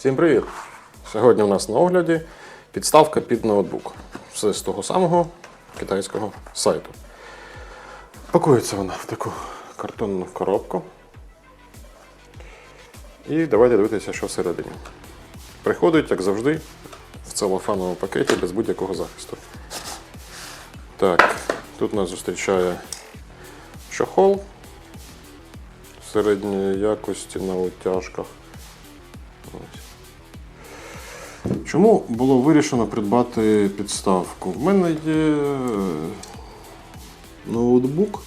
Всім привіт! Сьогодні у нас на огляді підставка під ноутбук. Все з того самого китайського сайту. Пакується вона в таку картонну коробку. І давайте дивитися, що всередині. Приходить, як завжди, в целофановому пакеті без будь-якого захисту. Так, тут нас зустрічає чохол середньої якості на утяжках. Ось. Чому було вирішено придбати підставку? В мене є е, ноутбук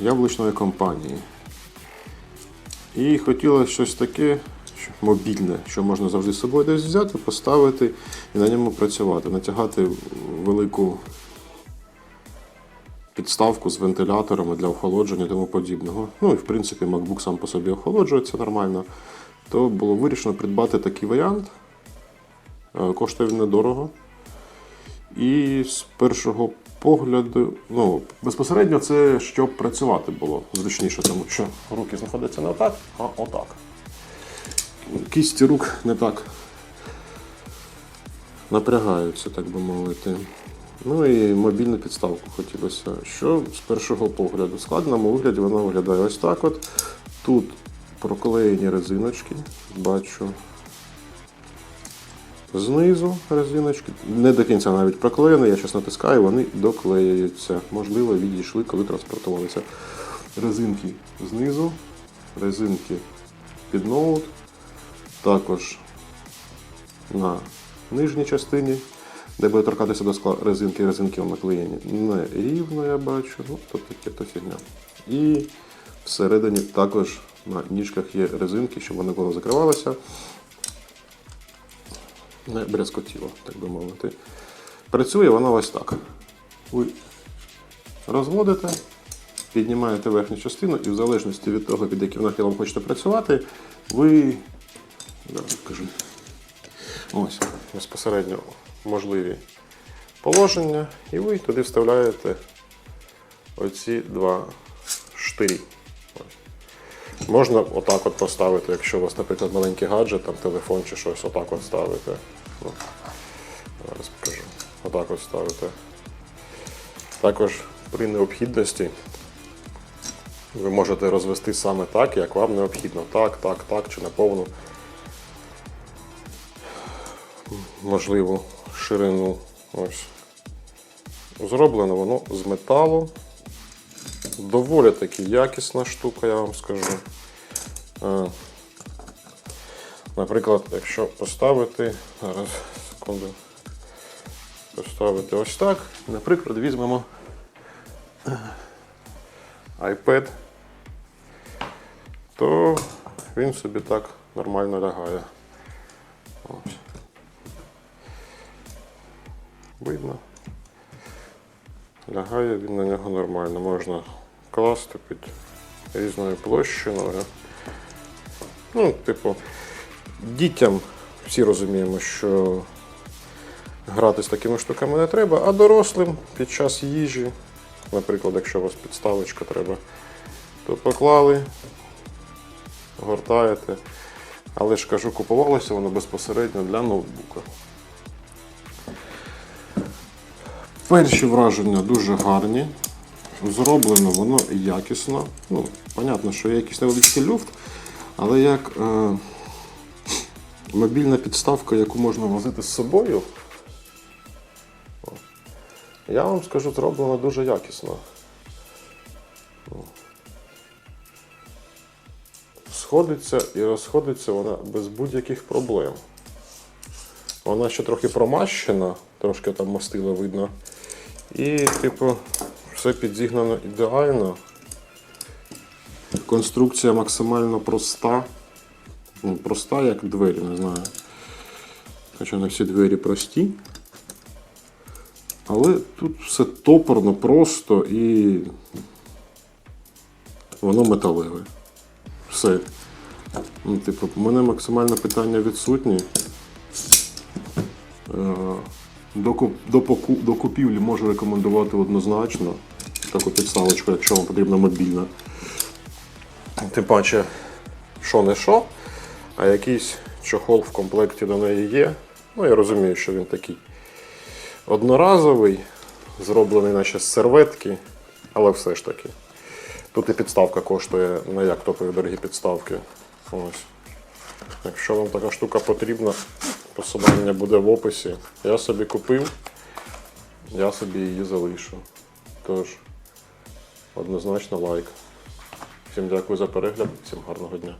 яблучної компанії. І хотілося щось таке мобільне, що можна завжди з собою десь взяти, поставити і на ньому працювати, натягати велику підставку з вентиляторами для охолодження і тому подібного. Ну і в принципі MacBook сам по собі охолоджується нормально. То було вирішено придбати такий варіант. Е, Коштує він недорого. І з першого погляду, ну, безпосередньо це щоб працювати було зручніше, тому що руки знаходяться не отак, а отак. Кісті рук не так напрягаються, так би мовити. Ну і мобільну підставку хотілося. Що з першого погляду? В складеному вигляді вона виглядає ось так. от. Тут проклеєні резиночки, бачу. Знизу резиночки. Не до кінця навіть проклеєні, я зараз натискаю, вони доклеюються. Можливо, відійшли, коли транспортувалися. Резинки знизу, резинки під ноут. Також на нижній частині, де буде торкатися до скла резинки, резинки наклеєні не рівно, я бачу. Ну, то таке то фігня. І всередині також на ніжках є резинки, щоб вони коли закривалися. Не брязкотіло, так би мовити. Працює вона ось так. Ви розводите, піднімаєте верхню частину, і в залежності від того, під яким нахилом хочете працювати, ви. Покажу. Ось, безпосередньо можливі положення, і ви туди вставляєте оці два штирі. Можна отак от поставити, якщо у вас, наприклад, маленький гаджет, там телефон чи щось, отак от ставити. Ну, зараз покажу. Отак от ставити. Також при необхідності ви можете розвести саме так, як вам необхідно. Так, так, так, чи наповну можливу ширину. Ось. Зроблено воно з металу. Доволі таки якісна штука, я вам скажу. Е, Наприклад, якщо поставити, зараз, секунду, поставити ось так. Наприклад, візьмемо е, iPad, то він собі так нормально лягає. Ось. Видно. Лягає він на нього нормально. Можна класти під різною площиною. Ну, типу, дітям всі розуміємо, що грати з такими штуками не треба, а дорослим під час їжі, наприклад, якщо у вас підставочка треба, то поклали, гортаєте. Але ж кажу, купувалося воно безпосередньо для ноутбука. Перші враження дуже гарні. Зроблено воно якісно. Ну, понятно, що є якийсь невеличкий люфт, але як е, мобільна підставка, яку можна возити з собою, я вам скажу, зроблено дуже якісно. Сходиться і розходиться вона без будь-яких проблем. Вона ще трохи промащена, трошки там мастила видно. І, типу, все підзігнано ідеально. Конструкція максимально проста. Ну, проста, як двері, не знаю. Хоча не всі двері прості. Але тут все топорно, просто і воно металеве. Все. Ну, типу, у мене максимальне питання відсутні. Е, До, до, до купівлі можу рекомендувати однозначно таку підставочку, якщо вам потрібна мобільна. Тим паче, що не що, А якийсь чохол в комплекті до неї є. Ну, я розумію, що він такий одноразовий, зроблений наче з серветки, але все ж таки. Тут і підставка коштує не як топові дорогі підставки. Ось. Якщо вам така штука потрібна, посилання буде в описі. Я собі купив, я собі її залишу. Тож, однозначно лайк. Всім дякую за перегляд, всім гарного дня.